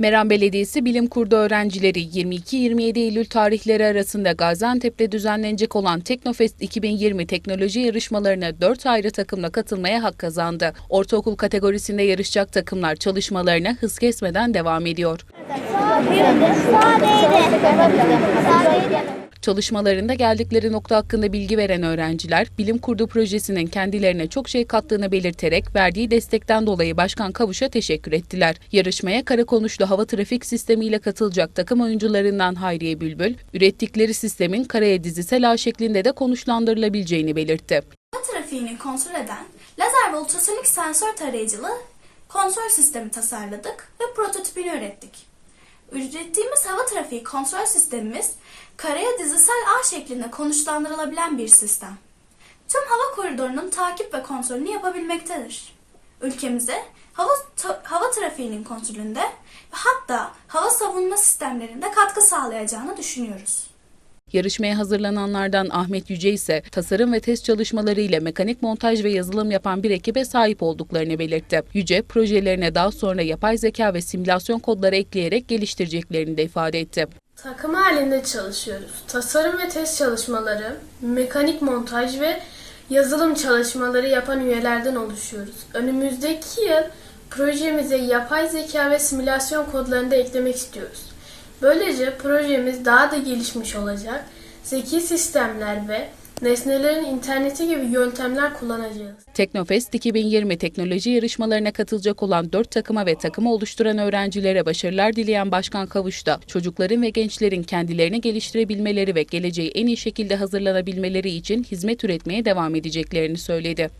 Meram Belediyesi Bilim Kurdu öğrencileri 22-27 Eylül tarihleri arasında Gaziantep'te düzenlenecek olan Teknofest 2020 teknoloji yarışmalarına 4 ayrı takımla katılmaya hak kazandı. Ortaokul kategorisinde yarışacak takımlar çalışmalarına hız kesmeden devam ediyor. Çalışmalarında geldikleri nokta hakkında bilgi veren öğrenciler, Bilim Kurdu projesinin kendilerine çok şey kattığını belirterek verdiği destekten dolayı Başkan Kavuş'a teşekkür ettiler. Yarışmaya Karakonuşlu hava trafik sistemiyle katılacak takım oyuncularından Hayriye Bülbül, ürettikleri sistemin karaya dizisel ağ şeklinde de konuşlandırılabileceğini belirtti. Hava trafiğini kontrol eden lazer ve ultrasonik sensör tarayıcılı kontrol sistemi tasarladık ve prototipini ürettik. Ürettiğimiz hava trafiği kontrol sistemimiz karaya dizisel ağ şeklinde konuşlandırılabilen bir sistem. Tüm hava koridorunun takip ve kontrolünü yapabilmektedir. Ülkemize hava, ta- hava trafiğinin kontrolünde ve hatta hava savunma sistemlerinde katkı sağlayacağını düşünüyoruz. Yarışmaya hazırlananlardan Ahmet Yüce ise tasarım ve test çalışmalarıyla mekanik montaj ve yazılım yapan bir ekibe sahip olduklarını belirtti. Yüce, projelerine daha sonra yapay zeka ve simülasyon kodları ekleyerek geliştireceklerini de ifade etti. Takım halinde çalışıyoruz. Tasarım ve test çalışmaları, mekanik montaj ve yazılım çalışmaları yapan üyelerden oluşuyoruz. Önümüzdeki yıl projemize yapay zeka ve simülasyon kodlarını da eklemek istiyoruz. Böylece projemiz daha da gelişmiş olacak. Zeki sistemler ve nesnelerin interneti gibi yöntemler kullanacağız. Teknofest 2020 teknoloji yarışmalarına katılacak olan 4 takıma ve takımı oluşturan öğrencilere başarılar dileyen Başkan Kavuş da çocukların ve gençlerin kendilerini geliştirebilmeleri ve geleceği en iyi şekilde hazırlanabilmeleri için hizmet üretmeye devam edeceklerini söyledi.